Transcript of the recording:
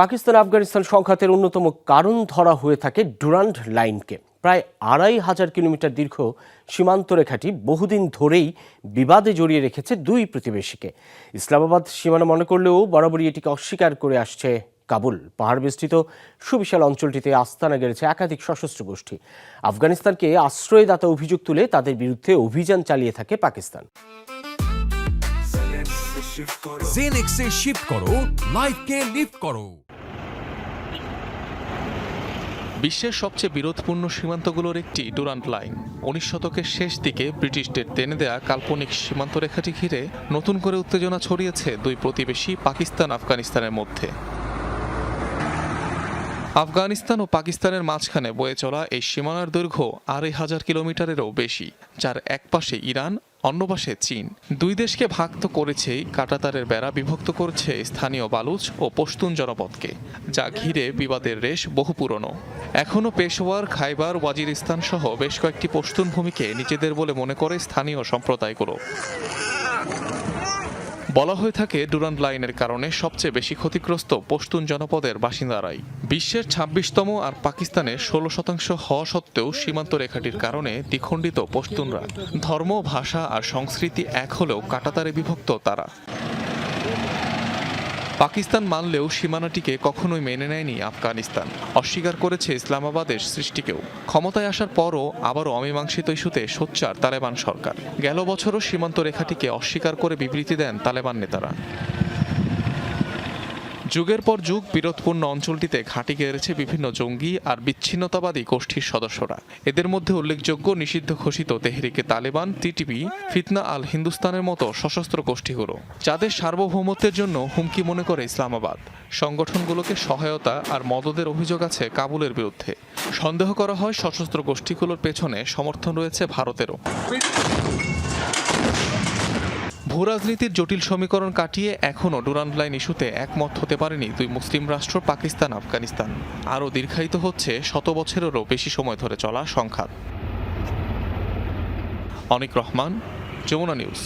পাকিস্তান আফগানিস্তান সংঘাতের অন্যতম কারণ ধরা হয়ে থাকে ডুরান্ড লাইনকে। প্রায় আড়াই হাজার কিলোমিটার দীর্ঘ সীমান্ত রেখাটি বহুদিন ধরেই বিবাদে জড়িয়ে রেখেছে দুই প্রতিবেশীকে। ইসলামাবাদ সীমানা মনে করলেও বরাবরই এটিকে অস্বীকার করে আসছে কাবুল। পাহাড় বেষ্টিত সুবিশাল অঞ্চলটিতে আস্তানা গেড়েছে একাধিক সশস্ত্র গোষ্ঠী। আফগানিস্তানকে আশ্রয়দাতা অভিযোগ তুলে তাদের বিরুদ্ধে অভিযান চালিয়ে থাকে পাকিস্তান। জেনেক্সে শিফট করো লাইফকে লিফট করো। বিশ্বের সবচেয়ে বিরোধপূর্ণ সীমান্তগুলোর একটি ডুরান্ট লাইন। উনিশ শতকের শেষ দিকে ব্রিটিশদের টেনে দেয়া কাল্পনিক সীমান্ত রেখাটি ঘিরে নতুন করে উত্তেজনা ছড়িয়েছে দুই প্রতিবেশী পাকিস্তান আফগানিস্তানের মধ্যে। আফগানিস্তান ও পাকিস্তানের মাঝখানে বয়ে চলা এই সীমানার দৈর্ঘ্য আড়াই হাজার কিলোমিটারেরও বেশি, যার একপাশে ইরান অন্য পাশে চীন। দুই দেশকে ভাগ তো করেছেই, কাটাতারের বেড়া বিভক্ত করছে স্থানীয় বালুচ ও পশতুন জনপদকে, যা ঘিরে বিবাদের রেশ বহু পুরনো। এখনও পেশোয়ার খাইবার ওয়াজিরিস্তান সহ বেশ কয়েকটি পশতুন ভূমিকে নিজেদের বলে মনে করে স্থানীয় সম্প্রদায়গুলো। বলা হয়ে থাকে ডুরান্ড লাইনের কারণে সবচেয়ে বেশি ক্ষতিগ্রস্ত পশতুন জনপদের বাসিন্দারাই। বিশ্বের ছাব্বিশতম আর পাকিস্তানে ষোলো শতাংশ হওয়া সত্ত্বেও সীমান্ত রেখাটির কারণে দ্বিখণ্ডিত পশতুনরা। ধর্ম, ভাষা আর সংস্কৃতি এক হলেও কাটাতারে বিভক্ত তারা। পাকিস্তান মানলেও সীমানাটিকে কখনোই মেনে নেয়নি আফগানিস্তান। অস্বীকার করেছে ইসলামাবাদের সৃষ্টিকেও। ক্ষমতায় আসার পরও আবারও অমীমাংসিত ইস্যুতে সোচ্চার তালেবান সরকার। গেল বছরও সীমান্ত রেখাটিকে অস্বীকার করে বিবৃতি দেন তালেবান নেতারা। যুগের পর যুগ বিরোধপূর্ণ অঞ্চলটিতে ঘাঁটি গেড়েছে বিভিন্ন জঙ্গি আর বিচ্ছিন্নতাবাদী গোষ্ঠীর সদস্যরা। এদের মধ্যে উল্লেখযোগ্য নিষিদ্ধ ঘোষিত তেহরিকে তালেবান টিটিপি ফিতনা আল হিন্দুস্তানের মতো সশস্ত্র গোষ্ঠীগুলো, যাদের সার্বভৌমত্বের জন্য হুমকি মনে করে ইসলামাবাদ। সংগঠনগুলোকে সহায়তা আর মদদের অভিযোগ আছে কাবুলের বিরুদ্ধে। সন্দেহ করা হয় সশস্ত্র গোষ্ঠীগুলোর পেছনে সমর্থন রয়েছে ভারতেরও। ভূরাজনীতির জটিল সমীকরণ কাটিয়ে এখনও ডুরান্ড লাইন ইস্যুতে একমত হতে পারেনি দুই মুসলিম রাষ্ট্র, পাকিস্তান, আফগানিস্তান। আরও দীর্ঘায়িত হচ্ছে শত বছরেরও বেশি সময় ধরে চলা সংঘাত। অনিক রহমান, যমুনা নিউজ।